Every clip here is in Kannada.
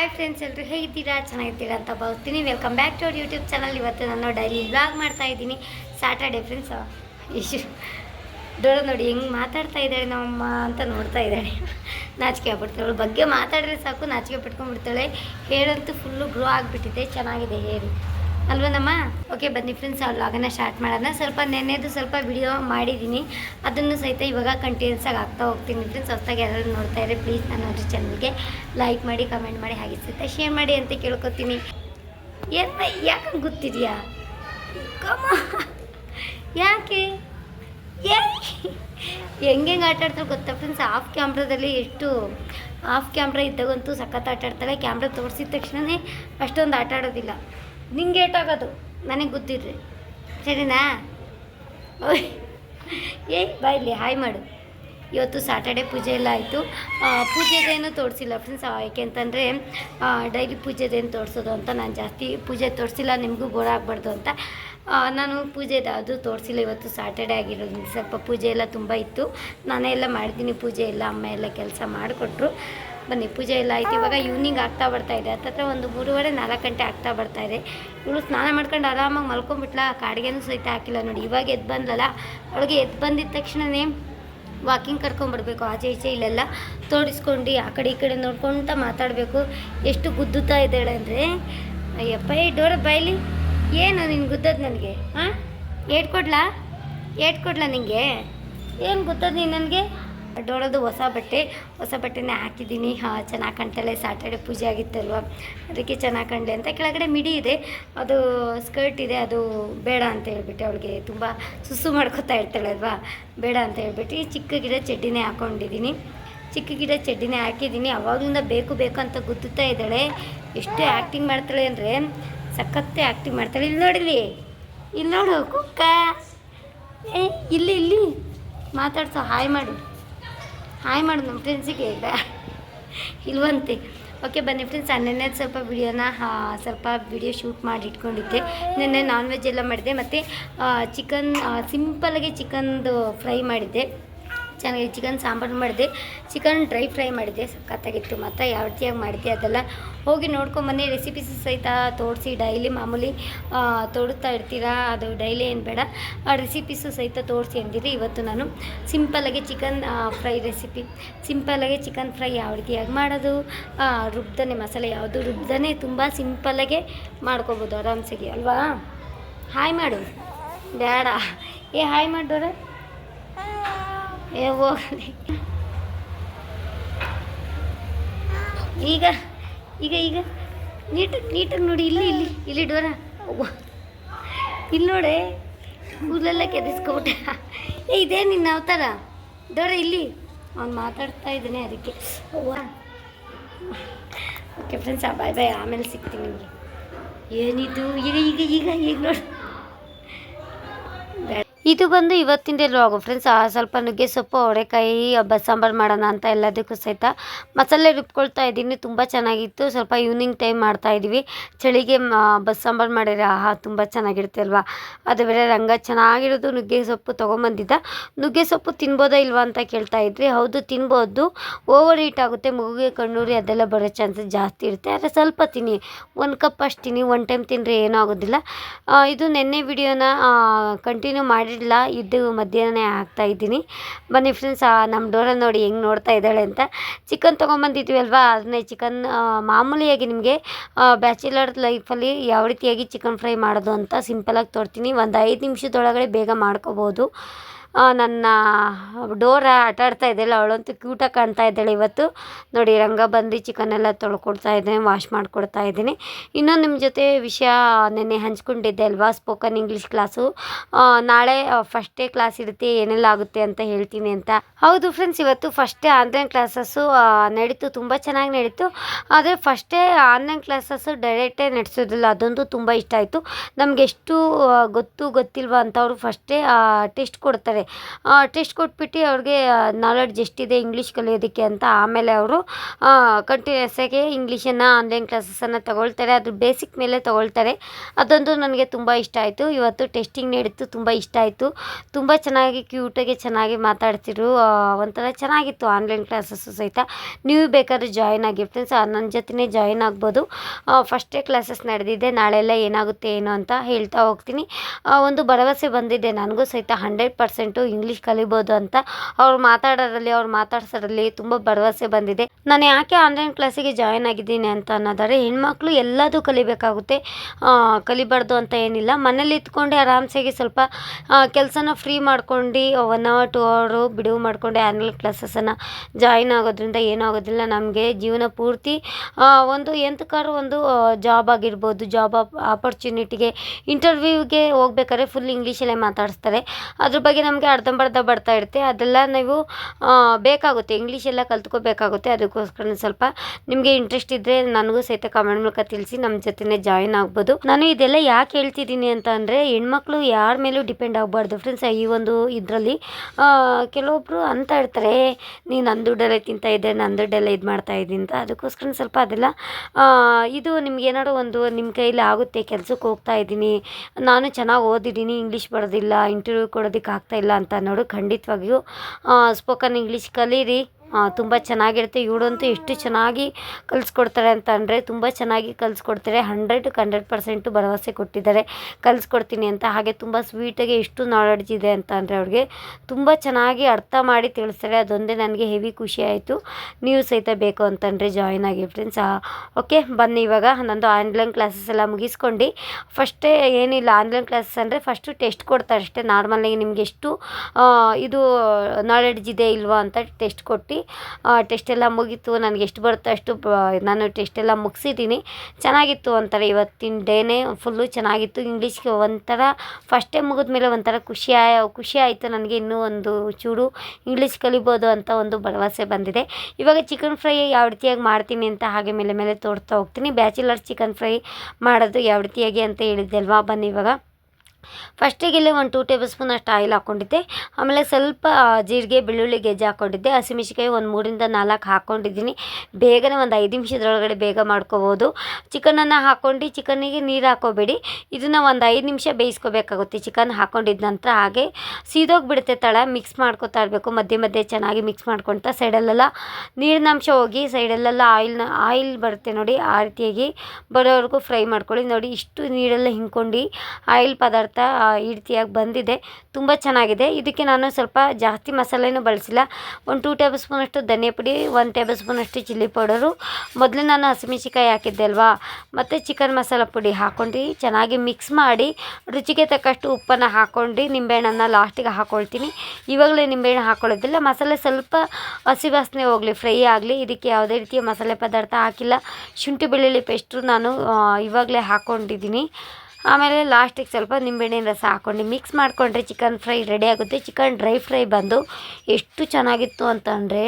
ಹಾಯ್ ಫ್ರೆಂಡ್ಸ್ ಎಲ್ಲರೂ ಹೇಗಿದ್ದೀರಾ? ಚೆನ್ನಾಗಿದ್ದೀರಾ ಅಂತ ಭಾವಿಸ್ತೀನಿ. Welcome back to our YouTube channel ಇವತ್ತು ನಾನು ಡೈಲಿ ಬ್ಲಾಗ್ ಮಾಡ್ತಾ ಇದ್ದೀನಿ. ಸ್ಯಾಟರ್ಡೆ ಫ್ರೆಂಡ್ಸ್ ಇಶು ದೊಡ್ಡ ನೋಡಿ ಹೆಂಗೆ ಮಾತಾಡ್ತಾ ಇದ್ದಾಳೆ ನಮ್ಮಮ್ಮ ಅಂತ ನೋಡ್ತಾ ಇದ್ದಾಳೆ. ನಾಚಿಕೆ ಆಗ್ಬಿಡ್ತಾಳೆ. ಬಗ್ಗೆ ಮಾತಾಡಿದ್ರೆ ಸಾಕು, ನಾಚಿಕೆ ಪಟ್ಕೊಂಡ್ಬಿಡ್ತಾಳೆ. ಹೇಳಂತೂ ಫುಲ್ಲು ಗ್ರೋ ಆಗಿಬಿಟ್ಟಿದೆ. ಚೆನ್ನಾಗಿದೆ ಹೇರು ಅಲ್ವನಮ್ಮ? ಓಕೆ ಬನ್ನಿ ಫ್ರೆಂಡ್ಸ್ ಅವ್ರು ಲಾಗನ್ನ ಸ್ಟಾರ್ಟ್ ಮಾಡೋಣ. ಸ್ವಲ್ಪ ನೆನ್ನೆದು ಸ್ವಲ್ಪ ವಿಡಿಯೋ ಮಾಡಿದ್ದೀನಿ ಅದನ್ನು ಸಹಿತ ಇವಾಗ ಕಂಟಿನ್ಯೂಸ್ ಆಗಿ ಆಗ್ತಾ ಹೋಗ್ತೀನಿ. ಫ್ರೆಂಡ್ಸ್ ಹೊಸ್ದಾಗಿ ಯಾರಾದ್ರು ನೋಡ್ತಾ ಇದ್ರೆ ಪ್ಲೀಸ್ ನನ್ನ ಅವ್ರ ಚಾನಲ್ಗೆ ಲೈಕ್ ಮಾಡಿ ಕಮೆಂಟ್ ಮಾಡಿ, ಹಾಗೆ ಸಹಿತ ಶೇರ್ ಮಾಡಿ ಅಂತ ಕೇಳ್ಕೊತೀನಿ. ಏನು ಯಾಕೆ ಗೊತ್ತಿದೆಯಾ? ಕಮ ಯಾಕೆ? ಹೆಂಗೆ ಆಟ ಆಡ್ತಾರೆ ಗೊತ್ತಾ ಫ್ರೆಂಡ್ಸ್ ಆಫ್ ಕ್ಯಾಮ್ರಾದಲ್ಲಿ ಎಷ್ಟು ಆಫ್ ಕ್ಯಾಮ್ರಾ ಇದ್ದಾಗಂತೂ ಸಖತ್ ಆಟ ಆಡ್ತಾಳೆ ಕ್ಯಾಮ್ರಾ ತೋರಿಸಿದ ತಕ್ಷಣವೇ ಅಷ್ಟೊಂದು ಆಟ ಆಡೋದಿಲ್ಲ. ನಿಂಗೆ ಏಟಾಗೋದು? ನನಗೆ ಗೊತ್ತಿದ್ರೆ ಸರಿನಾ? ಓಯ್. ಏಯ್ ಬಾಯ್ಲಿ ಹಾಯ್ ಮಾಡು. ಇವತ್ತು ಸ್ಯಾಟರ್ಡೆ ಪೂಜೆ ಎಲ್ಲ ಆಯಿತು. ಪೂಜೆದೇನು ತೋರಿಸಿಲ್ಲ ಫ್ರೆಂಡ್ಸ್ ಯಾಕೆ ಅಂತಂದರೆ ಡೈಲಿ ಪೂಜೆದೇನು ತೋರಿಸೋದು ಅಂತ ನಾನು ಜಾಸ್ತಿ ಪೂಜೆ ತೋರಿಸಿಲ್ಲ, ನಿಮಗೂ ಬೋರ್ ಆಗಬಾರ್ದು ಅಂತ. ನಾನು ಪೂಜೆದು ಅದು ತೋರಿಸಿಲ್ಲ ಇವತ್ತು ಸ್ಯಾಟರ್ಡೆ ಆಗಿರೋದ್ರಿಂದ. ಸ್ವಲ್ಪ ಪೂಜೆ ಎಲ್ಲ ತುಂಬ ಇತ್ತು. ನಾನೇ ಎಲ್ಲ ಮಾಡಿದ್ದೀನಿ ಪೂಜೆ ಎಲ್ಲ, ಅಮ್ಮ ಎಲ್ಲ ಕೆಲಸ ಮಾಡಿಕೊಟ್ರು. ಬನ್ನಿ, ಪೂಜೆ ಎಲ್ಲ ಆಯ್ತು. ಇವಾಗ ಈವ್ನಿಂಗ್ ಆಗ್ತಾ ಬರ್ತಾ ಇದೆ. ಹತ್ತತ್ರ ಒಂದು ಮೂರುವರೆ, ನಾಲ್ಕು ಗಂಟೆ ಆಗ್ತಾ ಬರ್ತಾ ಇದೆ. ಇವಳು ಸ್ನಾನ ಮಾಡ್ಕೊಂಡು ಆರಾಮಾಗಿ ಮಲ್ಕೊಂಡ್ಬಿಟ್ಲ? ಕಾಡಿಗೆನೂ ಸಹಿತ ಹಾಕಿಲ್ಲ ನೋಡಿ. ಇವಾಗ ಎದ್ದು ಬಂದಲ್ಲ ಅವಳಿಗೆ ಎದ್ದು ಬಂದಿದ್ದ ತಕ್ಷಣವೇ ವಾಕಿಂಗ್ ಕರ್ಕೊಂಡ್ಬರ್ಬೇಕು ಆಚೆ ಈಚೆ ಇಲ್ಲೆಲ್ಲ ತೋಡಿಸ್ಕೊಂಡು ಆ ಕಡೆ ಈ ಕಡೆ ನೋಡ್ಕೊಂತ ಮಾತಾಡಬೇಕು. ಎಷ್ಟು ಗುದ್ದುತ್ತಾ ಇದ್ದಾಳೆ ಅಂದರೆ, ಅಯ್ಯಪ್ಪ, ಏ ಡೋರ ಬಾಯ್ಲಿ, ಏನು ನೀನು ಗುದ್ದದು ನನಗೆ? ಹಾಂ ಏಟ್ಕೊಡ್ಲಾ ಏಟ್ಕೊಡ್ಲಾ ನಿನಗೆ ಏನು ಗೊತ್ತದ ನೀನು ನನಗೆ? ಡೋಳದು ಹೊಸ ಬಟ್ಟೆ, ಹೊಸ ಬಟ್ಟೆನೇ ಹಾಕಿದ್ದೀನಿ. ಹಾಂ, ಚೆನ್ನಾಗಿ ಕಾಣ್ತಾಳೆ ಸ್ಯಾಟರ್ಡೆ ಪೂಜೆ ಆಗಿತ್ತಲ್ವ? ಅದಕ್ಕೆ ಚೆನ್ನಾಗಿ ಕಾಣಲಿ ಅಂತ. ಕೆಳಗಡೆ ಮಿಡಿ ಇದೆ. ಅದು ಸ್ಕರ್ಟ್ ಇದೆ, ಅದು ಬೇಡ ಅಂತ ಹೇಳ್ಬಿಟ್ಟು ಅವಳಿಗೆ ತುಂಬ ಸುಸ್ಸು ಮಾಡ್ಕೊತಾ ಇರ್ತಾಳೆ ಅಲ್ವಾ? ಬೇಡ ಅಂತ ಹೇಳ್ಬಿಟ್ಟು ಈ ಚಿಕ್ಕ ಗಿಡ ಚಡ್ಡಿನೇ ಹಾಕ್ಕೊಂಡಿದ್ದೀನಿ ಚಿಕ್ಕ ಗಿಡ ಚಡ್ಡಿನೇ ಹಾಕಿದ್ದೀನಿ. ಅವಾಗಲಿಂದ ಬೇಕು ಬೇಕು ಅಂತ ಗುದ್ದುತ್ತಾ ಇದ್ದಾಳೆ. ಎಷ್ಟು ಆ್ಯಕ್ಟಿಂಗ್ ಮಾಡ್ತಾಳೆ ಅಂದರೆ ಸಖತ್ತೆ ಆ್ಯಕ್ಟಿಂಗ್ ಮಾಡ್ತಾಳೆ. ಇಲ್ಲಿ ನೋಡಿಲಿ ಇಲ್ಲಿ ನೋಡು ಕುಕ್ಕ. ಏ, ಇಲ್ಲಿ ಇಲ್ಲಿ. ಮಾತಾಡ್ಸೋ, ಹಾಯ್ ಮಾಡು. ಹಾಯ್ ಮಾಡು ನಮ್ಮ ಫ್ರೆಂಡ್ಸಿಗೆ ಇಲ್ವಂತೆ. ಓಕೆ ಬನ್ನಿ ಫ್ರೆಂಡ್ಸ್ ನೆನ್ನೆ ಸ್ವಲ್ಪ ವಿಡಿಯೋನ ಸ್ವಲ್ಪ ವಿಡಿಯೋ ಶೂಟ್ ಮಾಡಿ ಇಟ್ಕೊಂಡಿದ್ದೆ. ನಿನ್ನೆ ನಾನ್ ವೆಜ್ ಎಲ್ಲ ಮಾಡಿದೆ. ಮತ್ತು ಚಿಕನ್ ಸಿಂಪಲ್ಗೆ ಚಿಕನ್ದು ಫ್ರೈ ಮಾಡಿದ್ದೆ. ಚೆನ್ನಾಗಿ ಚಿಕನ್ ಸಾಂಬಾರು ಮಾಡಿದೆ. ಚಿಕನ್ ಡ್ರೈ ಫ್ರೈ ಮಾಡಿದೆ. ಸಖತ್ತಾಗಿತ್ತು. ಮತ್ತು ಯಾವ ರೀತಿಯಾಗಿ ಮಾಡಿದೆ ಅದೆಲ್ಲ ಹೋಗಿ ನೋಡ್ಕೊಂಬನ್ನಿ ರೆಸಿಪೀಸ್ ಸಹಿತ ತೋರಿಸಿ ಡೈಲಿ ಮಾಮೂಲಿ ತೋರಿಸ್ತಾ ಇರ್ತೀರಾ? ಅದು ಡೈಲಿ ಏನು ಬೇಡ. ಆ ರೆಸಿಪೀಸು ಸಹಿತ ತೋರಿಸಿ ಅಂದಿರಿ. ಇವತ್ತು ನಾನು ಸಿಂಪಲ್ಲಾಗಿ ಚಿಕನ್ ಫ್ರೈ ರೆಸಿಪಿ ಸಿಂಪಲ್ಲಾಗಿ ಚಿಕನ್ ಫ್ರೈ ಯಾವ ರೀತಿಯಾಗಿ ಮಾಡೋದು? ರುಬ್ಬದನೆ ಮಸಾಲೆ ಯಾವುದು? ರುಬ್ದನೆ ತುಂಬ ಸಿಂಪಲ್ಲಾಗೆ ಮಾಡ್ಕೋಬೋದು ಆರಾಮ್ಸಾಗಿ, ಅಲ್ವಾ? ಹಾಯ್ ಮಾಡು. ಬೇಡ. ಏ ಹಾಯ್ ಮಾಡೋರ ಏ ಈಗ ಈಗ ಈಗ. ನೀಟಾಗಿ ನೀಟಾಗಿ ನೋಡಿ, ಇಲ್ಲಿ ಇಲ್ಲಿ ಇಲ್ಲಿ ಡೋರ ಅವ್ವ. ಇಲ್ಲಿ ನೋಡಿ, ಕೂದಲೆಲ್ಲ ಕೆದಿಸ್ಕೊಬಿಟ್ಟೆ. ಏ, ಇದೇ ನಿನ್ನ ಅವತಾರ? ಡೋರ ಇಲ್ಲಿ. ಅವ್ನು ಮಾತಾಡ್ತಾ ಇದ್ದಾನೆ ಅದಕ್ಕೆ. ಓಕೆ ಫ್ರೆಂಡ್ಸ್ ಬಾಯ್ ಬಾಯ್ ಆಮೇಲೆ ಸಿಗ್ತೀನಿ ನಿಮಗೆ ಏನಿದು? ಈಗ ಈಗ ಈಗ ಈಗ ನೋಡಿ. ಇದು ಬಂದು ಇವತ್ತಿನ ಲಾಗು ಫ್ರೆಂಡ್ಸ್ ಸ್ವಲ್ಪ ನುಗ್ಗೆ ಸೊಪ್ಪು, ಅವರೆಕಾಯಿ ಬಸ್ಸಾಂಬಾರು ಮಾಡೋಣ ಅಂತ ಎಲ್ಲದಕ್ಕೂ ಸಹಿತ ಮಸಾಲೆ ರುಬ್ಕೊಳ್ತಾ ಇದ್ದೀನಿ. ತುಂಬ ಚೆನ್ನಾಗಿತ್ತು. ಸ್ವಲ್ಪ ಈವ್ನಿಂಗ್ ಟೈಮ್ ಮಾಡ್ತಾ ಇದ್ದೀವಿ. ಚಳಿಗೆ ಬಸ್ಸಾಂಬಾರು ಮಾಡಿದ್ರೆ ಆಹಾ, ತುಂಬ ಚೆನ್ನಾಗಿರುತ್ತೆ ಅಲ್ವಾ? ಅದು ಬೇರೆ ರಂಗ ಚೆನ್ನಾಗಿರೋದು. ನುಗ್ಗೆ ಸೊಪ್ಪು ತೊಗೊಂಬಂದಿದ್ದ. ನುಗ್ಗೆ ಸೊಪ್ಪು ತಿನ್ಬೋದಾ ಇಲ್ವಾ ಅಂತ ಕೇಳ್ತಾ ಇದ್ರಿ. ಹೌದು, ತಿನ್ಬೋದು. ಓವರ್ ಹೀಟ್ ಆಗುತ್ತೆ. ಮಗುಗೆ ಕಣ್ಣೂರಿ, ಅದೆಲ್ಲ ಬರೋ ಚಾನ್ಸಸ್ ಜಾಸ್ತಿ ಇರುತ್ತೆ. ಆದರೆ ಸ್ವಲ್ಪ ತಿನ್ನಿ. ಒಂದು ಕಪ್ ಅಷ್ಟು ತಿನ್ನಿ. ಒನ್ ಟೈಮ್ ತಿಂದರೆ ಏನೂ ಆಗೋದಿಲ್ಲ. ಇದು ನೆನ್ನೆ ವಿಡಿಯೋನ ಕಂಟಿನ್ಯೂ ಮಾಡಿರಲಿಲ್ಲ ಇದು ಮಧ್ಯಾಹ್ನ ಹಾಕ್ತಾ ಇದ್ದೀನಿ. ಬನ್ನಿ ಫ್ರೆಂಡ್ಸ್ ನಮ್ಮ ಡೋರ ನೋಡಿ ಹೆಂಗೆ ನೋಡ್ತಾ ಇದ್ದಾಳೆ ಅಂತ. ಚಿಕನ್ ತೊಗೊಂಬಂದಿದ್ವಿ ಅಲ್ವಾ? ಅದನ್ನೇ ಚಿಕನ್ ಮಾಮೂಲಿಯಾಗಿ ನಿಮಗೆ ಬ್ಯಾಚುಲರ್ ಲೈಫಲ್ಲಿ ಯಾವ ರೀತಿಯಾಗಿ ಚಿಕನ್ ಫ್ರೈ ಮಾಡೋದು ಅಂತ ಸಿಂಪಲಾಗಿ ತೋರ್ತೀನಿ. ಒಂದು ಐದು ನಿಮಿಷದೊಳಗಡೆ ಬೇಗ ಮಾಡ್ಕೋಬೋದು. ನನ್ನ ಡೋರ ಆಟ ಆಡ್ತಾ ಇದ್ದಾಳೆ ಅವಳಂತೂ ಕ್ಯೂಟಾಗಿ ಕಾಣ್ತಾ ಇದ್ದಾಳೆ ಇವತ್ತು. ನೋಡಿ, ರಂಗ ಬಂದು ಚಿಕನ್ ಎಲ್ಲ ತೊಳ್ಕೊಡ್ತಾ ಇದ್ದೇನೆ ವಾಶ್ ಮಾಡಿಕೊಡ್ತಾ ಇದ್ದೀನಿ. ಇನ್ನೂ ನಿಮ್ಮ ಜೊತೆ ವಿಷಯ ನೆನ್ನೆ ಹಂಚ್ಕೊಂಡಿದ್ದೆ ಅಲ್ವಾ ಸ್ಪೋಕನ್ ಇಂಗ್ಲೀಷ್ ಕ್ಲಾಸು ನಾಳೆ ಫಸ್ಟ್ ಡೇ ಕ್ಲಾಸ್ ಇರುತ್ತೆ, ಏನೆಲ್ಲ ಆಗುತ್ತೆ ಅಂತ ಹೇಳ್ತೀನಿ ಅಂತ. ಹೌದು ಫ್ರೆಂಡ್ಸ್ ಇವತ್ತು ಫಸ್ಟ್ ಡೇ ಆನ್ಲೈನ್ ಕ್ಲಾಸಸ್ಸು ನಡೀತು, ತುಂಬ ಚೆನ್ನಾಗಿ ನಡೀತು. ಆದರೆ ಫಸ್ಟ್ ಡೇ ಆನ್ಲೈನ್ ಕ್ಲಾಸಸ್ಸು ಡೈರೆಕ್ಟೇ ನಡೆಸೋದಿಲ್ಲ, ಅದೊಂದು ತುಂಬ ಇಷ್ಟ ಆಯಿತು. ನಮಗೆಷ್ಟು ಗೊತ್ತು ಗೊತ್ತಿಲ್ವಾ ಅಂತವರು ಫಸ್ಟೇ ಟೆಸ್ಟ್ ಕೊಡ್ತಾರೆ. ಮಾಡ್ತಾರೆ. ಟೆಸ್ಟ್ ಕೊಟ್ಬಿಟ್ಟು ಅವ್ರಿಗೆ ನಾಲೆಡ್ಜ್ ಎಷ್ಟಿದೆ ಇಂಗ್ಲೀಷ್ ಕಲಿಯೋದಕ್ಕೆ ಅಂತ ಆಮೇಲೆ ಅವರು ಕಂಟಿನ್ಯೂಸ್ ಆಗಿ ಇಂಗ್ಲೀಷನ್ನು ಆನ್ಲೈನ್ ಕ್ಲಾಸಸನ್ನು ತಗೊಳ್ತಾರೆ. ಅದ್ರ ಬೇಸಿಕ್ ಮೇಲೆ ತಗೊಳ್ತಾರೆ. ಅದೊಂದು ನನಗೆ ತುಂಬ ಇಷ್ಟ ಆಯಿತು. ಇವತ್ತು ಟೆಸ್ಟಿಂಗ್ ನಡೀತು ತುಂಬ ಇಷ್ಟ ಆಯಿತು. ತುಂಬ ಚೆನ್ನಾಗಿ ಕ್ಯೂಟಾಗಿ ಚೆನ್ನಾಗಿ ಮಾತಾಡ್ತಿದ್ರು. ಒಂಥರ ಚೆನ್ನಾಗಿತ್ತು ಆನ್ಲೈನ್ ಕ್ಲಾಸಸ್ಸು ಸಹಿತ. ನೀವು ಬೇಕಾದ್ರೆ ಜಾಯಿನ್ ಆಗಿ ಫ್ರೆಂಡ್ಸ್ ನನ್ನ ಜೊತೆನೇ ಜಾಯಿನ್ ಆಗ್ಬೋದು. ಫಸ್ಟೇ ಕ್ಲಾಸಸ್ ನಡೆದಿದೆ. ನಾಳೆಲ್ಲ ಏನಾಗುತ್ತೆ ಏನೋ ಅಂತ ಹೇಳ್ತಾ ಹೋಗ್ತೀನಿ. ಒಂದು ಭರವಸೆ ಬಂದಿದೆ. ನನಗೂ ಸಹಿತ ಹಂಡ್ರೆಡ್ ಪರ್ಸೆಂಟು ಇಂಗ್ಲೀಷ್ ಕಲಿಬೋದು ಅಂತ ಅವ್ರು ಮಾತಾಡೋದ್ರಲ್ಲಿ, ಅವ್ರು ಮಾತಾಡ್ಸೋದ್ರಲ್ಲಿ ತುಂಬ ಭರವಸೆ ಬಂದಿದೆ. ನಾನು ಯಾಕೆ ಆನ್ಲೈನ್ ಕ್ಲಾಸಿಗೆ ಜಾಯ್ನ್ ಆಗಿದ್ದೀನಿ ಅಂತ ಅನ್ನೋದಾದ್ರೆ, ಹೆಣ್ಮಕ್ಳು ಎಲ್ಲದೂ ಕಲಿಬೇಕಾಗುತ್ತೆ. ಕಲಿಬಾರ್ದು ಅಂತ ಏನಿಲ್ಲ. ಮನೇಲಿ ಇದ್ಕೊಂಡೆ ಆರಾಮ್ಸೆಗೆ ಸ್ವಲ್ಪ ಕೆಲಸನ ಫ್ರೀ ಮಾಡ್ಕೊಂಡು ಒನ್ ಅವರ್ ಟು ಅವರು ಬಿಡುವು ಮಾಡ್ಕೊಂಡು ಆನ್ಲೈನ್ ಕ್ಲಾಸಸನ್ನು ಜಾಯ್ನ್ ಆಗೋದ್ರಿಂದ ಏನೂ ಆಗೋದಿಲ್ಲ ನಮಗೆ ಜೀವನ ಪೂರ್ತಿ ಒಂದು ಎಂತಕ್ಕಾದ್ರೂ ಒಂದು ಜಾಬ್ ಆಗಿರ್ಬೋದು ಜಾಬ್ ಆಪರ್ಚುನಿಟಿಗೆ ಇಂಟರ್ವ್ಯೂಗೆ ಹೋಗ್ಬೇಕಾದ್ರೆ ಫುಲ್ ಇಂಗ್ಲೀಷಲ್ಲೇ ಮಾತಾಡಿಸ್ತಾರೆ. ಅದ್ರ ಬಗ್ಗೆ ನಮಗೆ ಅರ್ಧಂಬರ್ಧ ಬರ್ತಾ ಇರುತ್ತೆ, ಅದೆಲ್ಲ ನೀವು ಬೇಕಾಗುತ್ತೆ ಇಂಗ್ಲೀಷ್ ಎಲ್ಲ ಕಲ್ತ್ಕೋಬೇಕಾಗುತ್ತೆ, ಅದಕ್ಕೋಸ್ಕರ ಸ್ವಲ್ಪ ನಿಮಗೆ ಇಂಟ್ರೆಸ್ಟ್ ಇದ್ದರೆ ನನಗೂ ಸಹಿತ ಕಮೆಂಟ್ ಮೂಲಕ ತಿಳಿಸಿ ನಮ್ಮ ಜೊತೆನೇ ಜಾಯಿನ್ ಆಗ್ಬೋದು. ನಾನು ಇದೆಲ್ಲ ಯಾಕೆ ಹೇಳ್ತಿದ್ದೀನಿ ಅಂತ ಅಂದರೆ, ಹೆಣ್ಮಕ್ಳು ಯಾರ ಮೇಲೂ ಡಿಪೆಂಡ್ ಆಗಬಾರ್ದು. ಫ್ರೆಂಡ್ಸ್ ಈ ಒಂದು ಇದರಲ್ಲಿ ಕೆಲವೊಬ್ಬರು ಅಂತ ಇರ್ತಾರೆ ನೀ ನನ್ನ ದುಡ್ಡಲ್ಲೇ ತಿಂತಾ ಇದ್ದೆ ನನ್ನ ದುಡ್ಡೆಲ್ಲ ಇದು ಮಾಡ್ತಾ ಇದ್ದೀನಿ ಅಂತ. ಅದಕ್ಕೋಸ್ಕರ ಸ್ವಲ್ಪ ಅದೆಲ್ಲ ಇದು ನಿಮ್ಗೆ ಏನಾದ್ರು ಒಂದು ನಿಮ್ಮ ಕೈಲಿ ಆಗುತ್ತೆ, ಕೆಲ್ಸಕ್ಕೆ ಹೋಗ್ತಾ ಇದ್ದೀನಿ, ನಾನು ಚೆನ್ನಾಗಿ ಓದಿದ್ದೀನಿ ಇಂಗ್ಲೀಷ್ ಬರೋದಿಲ್ಲ ಇಂಟರ್ವ್ಯೂ ಕೊಡೋದಕ್ಕೆ ಆಗ್ತಾ ಇಲ್ಲ ಅಂತ ನೋಡು ಖಂಡಿತವಾಗಿಯೂ ಸ್ಪೋಕನ್ ಇಂಗ್ಲೀಷ್ ಕಲೀರಿ. ತುಂಬ ಚೆನ್ನಾಗಿರುತ್ತೆ. ಇವಳಂತೂ ಎಷ್ಟು ಚೆನ್ನಾಗಿ ಕಲಿಸ್ಕೊಡ್ತಾರೆ ಅಂತ ಅಂದರೆ ತುಂಬ ಚೆನ್ನಾಗಿ ಕಲಿಸ್ಕೊಡ್ತಾರೆ. ಹಂಡ್ರೆಡ್ಗೆ ಹಂಡ್ರೆಡ್ ಪರ್ಸೆಂಟು ಭರವಸೆ ಕೊಟ್ಟಿದ್ದಾರೆ. ಕಲಿಸ್ಕೊಡ್ತೀನಿ ಅಂತ, ಹಾಗೆ ತುಂಬ ಸ್ವೀಟಾಗಿ ಎಷ್ಟು ನಾಲೆಡ್ಜ್ ಇದೆ ಅಂತ ಅಂದರೆ ಅವ್ರಿಗೆ ತುಂಬ ಚೆನ್ನಾಗಿ ಅರ್ಥ ಮಾಡಿ ತಿಳಿಸ್ತಾರೆ. ಅದೊಂದೇ ನನಗೆ ಹೆವಿ ಖುಷಿ ಆಯಿತು. ನೀವು ಸಹಿತ ಬೇಕು ಅಂತಂದರೆ ಜಾಯಿನ್ ಆಗಿ ಫ್ರೆಂಡ್ಸ್ ಓಕೆ ಬನ್ನಿ ಇವಾಗ. ನಂದು ಆನ್ಲೈನ್ ಕ್ಲಾಸಸ್ ಎಲ್ಲ ಮುಗಿಸ್ಕೊಂಡು ಫಸ್ಟೇ ಏನಿಲ್ಲ ಆನ್ಲೈನ್ ಕ್ಲಾಸಸ್ ಅಂದರೆ ಫಸ್ಟು ಟೆಸ್ಟ್ ಕೊಡ್ತಾರೆ ಅಷ್ಟೇ. ನಾರ್ಮಲಾಗಿ ನಿಮ್ಗೆ ಎಷ್ಟು ಇದು ನಾಲೆಡ್ಜ್ ಇದೆ ಇಲ್ವಾ ಅಂತ ಟೆಸ್ಟ್ ಕೊಟ್ಟು ಟೆಸ್ಟ್ ಎಲ್ಲ ಮುಗೀತು. ನನಗೆ ಎಷ್ಟು ಬರುತ್ತೋ ಅಷ್ಟು ನಾನು ಟೆಸ್ಟ್ ಎಲ್ಲ ಮುಗಿಸಿದ್ದೀನಿ. ಚೆನ್ನಾಗಿತ್ತು ಒಂಥರ ಇವತ್ತಿನ ಡೇನೇ ಫುಲ್ಲು ಚೆನ್ನಾಗಿತ್ತು. ಇಂಗ್ಲೀಷ್ಗೆ ಒಂಥರ ಫಸ್ಟ್ ಟೈಮ್ ಮುಗಿದ್ಮೇಲೆ ಒಂಥರ ಖುಷಿ ಖುಷಿ ಆಯಿತು ನನಗೆ ಇನ್ನೂ ಒಂದು ಚೂರು ಇಂಗ್ಲೀಷ್ ಕಲಿಬೋದು ಅಂತ ಒಂದು ಭರವಸೆ ಬಂದಿದೆ. ಇವಾಗ ಚಿಕನ್ ಫ್ರೈ ಯಾವ ರೀತಿಯಾಗಿ ಮಾಡ್ತೀನಿ ಅಂತ ಹಾಗೆ ಮೇಲೆ ಮೇಲೆ ತೋರ್ತಾ ಹೋಗ್ತೀನಿ. ಬ್ಯಾಚುಲರ್ ಚಿಕನ್ ಫ್ರೈ ಮಾಡೋದು ಯಾವ ರೀತಿಯಾಗಿ ಅಂತ ಹೇಳಿದ್ದೆ ಅಲ್ವಾ ಬನ್ನಿ ಇವಾಗ. ಫಸ್ಟಿಗೆ ಇಲ್ಲಿ ಒಂದು ಟೂ ಟೇಬಲ್ ಸ್ಪೂನ್ ಅಷ್ಟು ಆಯಿಲ್ ಹಾಕ್ಕೊಂಡಿದ್ದೆ ಆಮೇಲೆ ಸ್ವಲ್ಪ ಜೀರಿಗೆ, ಬೆಳ್ಳುಳ್ಳಿ, ಗೆಜ್ಜೆ ಹಾಕ್ಕೊಂಡಿದ್ದೆ ಹಸಿಮೆಣ್ಸಿಕಾಯಿ ಒಂದು ಮೂರಿಂದ ನಾಲ್ಕು ಹಾಕ್ಕೊಂಡಿದ್ದೀನಿ ಬೇಗನೆ ಒಂದು ಐದು ನಿಮಿಷದೊಳಗಡೆ ಬೇಗ ಮಾಡ್ಕೋಬೋದು. ಚಿಕನನ್ನು ಹಾಕ್ಕೊಂಡು ಚಿಕನ್ನಿಗೆ ನೀರು ಹಾಕೋಬೇಡಿ. ಇದನ್ನು ಒಂದು ಐದು ನಿಮಿಷ ಬೇಯಿಸ್ಕೋಬೇಕಾಗುತ್ತೆ ಚಿಕನ್ ಹಾಕ್ಕೊಂಡಿದ್ದ ನಂತರ. ಹಾಗೆ ಸೀದೋಗಿಬಿಡುತ್ತೆ ತಳ ಮಿಕ್ಸ್ ಮಾಡ್ಕೊತಾ ಇರಬೇಕು. ಮಧ್ಯೆ ಮಧ್ಯೆ ಚೆನ್ನಾಗಿ ಮಿಕ್ಸ್ ಮಾಡ್ಕೊಳ್ತಾ ಸೈಡಲ್ಲೆಲ್ಲ ನೀರಿನಂಶ ಹೋಗಿ ಸೈಡಲ್ಲೆಲ್ಲ ಆಯಿಲ್ನ ಆಯಿಲ್ ಬರುತ್ತೆ ನೋಡಿ, ಆ ರೀತಿಯಾಗಿ ಬರೋವರೆಗೂ ಫ್ರೈ ಮಾಡ್ಕೊಳ್ಳಿ. ನೋಡಿ, ಇಷ್ಟು ನೀರೆಲ್ಲ ಹಿಂಕೊಂಡು ಆಯಿಲ್ ಪದಾರ್ಥ ಆ, ಈ ರೀತಿಯಾಗಿ ಬಂದಿದೆ. ತುಂಬ ಚೆನ್ನಾಗಿದೆ. ಇದಕ್ಕೆ ನಾನು ಸ್ವಲ್ಪ ಜಾಸ್ತಿ ಮಸಾಲೆನೂ ಬಳಸಿಲ್ಲ. ಒಂದು ಟೂ ಟೇಬಲ್ ಸ್ಪೂನಷ್ಟು ಧನಿಯಾ ಪುಡಿ ಒಂದು ಟೇಬಲ್ ಸ್ಪೂನಷ್ಟು ಚಿಲ್ಲಿ ಪೌಡರು ಮೊದಲು ನಾನು ಹಸಿಮೆಣ್ಸಿಕಾಯಿ ಹಾಕಿದ್ದೆ ಅಲ್ವಾ? ಮತ್ತು ಚಿಕನ್ ಮಸಾಲ ಪುಡಿ ಹಾಕ್ಕೊಂಡು ಚೆನ್ನಾಗಿ ಮಿಕ್ಸ್ ಮಾಡಿ ರುಚಿಗೆ ತಕ್ಕಷ್ಟು ಉಪ್ಪನ್ನು ಹಾಕ್ಕೊಂಡು ನಿಂಬೆಹಣ್ಣನ್ನು ಲಾಸ್ಟಿಗೆ ಹಾಕ್ಕೊಳ್ತೀನಿ ಇವಾಗಲೇ ನಿಂಬೆಹಣ್ಣು ಹಾಕ್ಕೊಳ್ಳೋದಿಲ್ಲ ಮಸಾಲೆ ಸ್ವಲ್ಪ ಹಸಿ ವಾಸನೆ ಹೋಗಲಿ ಫ್ರೈ ಆಗಲಿ ಇದಕ್ಕೆ ಯಾವುದೇ ರೀತಿಯ ಮಸಾಲೆ ಪದಾರ್ಥ ಹಾಕಿಲ್ಲ. ಶುಂಠಿ ಬೆಳ್ಳುಳ್ಳಿ ಪೇಸ್ಟು ನಾನು ಇವಾಗಲೇ ಹಾಕ್ಕೊಂಡಿದ್ದೀನಿ ಆಮೇಲೆ ಲಾಸ್ಟಿಗೆ ಸ್ವಲ್ಪ ನಿಂಬೆಹಣ್ಣಿನ ರಸ ಹಾಕ್ಕೊಂಡು ಮಿಕ್ಸ್ ಮಾಡಿಕೊಂಡ್ರೆ ಚಿಕನ್ ಫ್ರೈ ರೆಡಿ ಆಗುತ್ತೆ. ಚಿಕನ್ ಡ್ರೈ ಫ್ರೈ ಬಂದು ಎಷ್ಟು ಚೆನ್ನಾಗಿತ್ತು ಅಂತಂದರೆ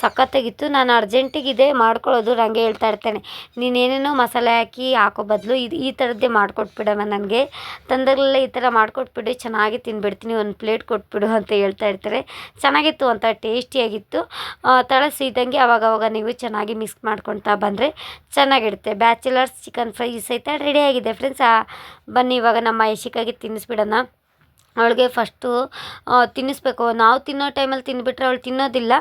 ಸಖತ್ತಾಗಿತ್ತು. ನಾನು ಅರ್ಜೆಂಟಿಗಿದೆ ಮಾಡ್ಕೊಳ್ಳೋದು ನನಗೆ ಹೇಳ್ತಾ ಇರ್ತೇನೆ. ನೀನೇನೇನೋ ಮಸಾಲೆ ಹಾಕಿ ಹಾಕೋ ಬದಲು ಇದು ಈ ಥರದ್ದೇ ಮಾಡಿಕೊಟ್ಬಿಡಮ್ಮ ನನಗೆ. ತಂದಾಗಲೆಲ್ಲ ಈ ಥರ ಮಾಡಿಕೊಟ್ಬಿಡು ಚೆನ್ನಾಗಿ ತಿನ್ಬಿಡ್ತೀನಿ ಒಂದು ಪ್ಲೇಟ್ ಕೊಟ್ಬಿಡು ಅಂತ ಹೇಳ್ತಾ ಇರ್ತಾರೆ. ಚೆನ್ನಾಗಿತ್ತು ಅಂತ ಟೇಸ್ಟಿಯಾಗಿತ್ತು ಆ, ತಳ ಸೀದಂಗೆ ಅವಾಗವಾಗ ಅವಾಗ ನೀವು ಚೆನ್ನಾಗಿ ಮಿಕ್ಸ್ ಮಾಡ್ಕೊಳ್ತಾ ಬಂದರೆ ಚೆನ್ನಾಗಿರುತ್ತೆ. ಬ್ಯಾಚುಲರ್ಸ್ ಚಿಕನ್ ಫ್ರೈ ಸಹಿತ ರೆಡಿಯಾಗಿದೆ ಫ್ರೆಂಡ್ಸ್ ಬನ್ನಿ, ಇವಾಗ ನಮ್ಮ ಯಶಿಕಾಗಿ ತಿನ್ನಿಸ್ಬಿಡೋಣ. ಅವಳಿಗೆ ಫಸ್ಟು ತಿನ್ನಿಸ್ಬೇಕು. ನಾವು ತಿನ್ನೋ ಟೈಮಲ್ಲಿ ತಿಂದುಬಿಟ್ರೆ ಅವಳು ತಿನ್ನೋದಿಲ್ಲ.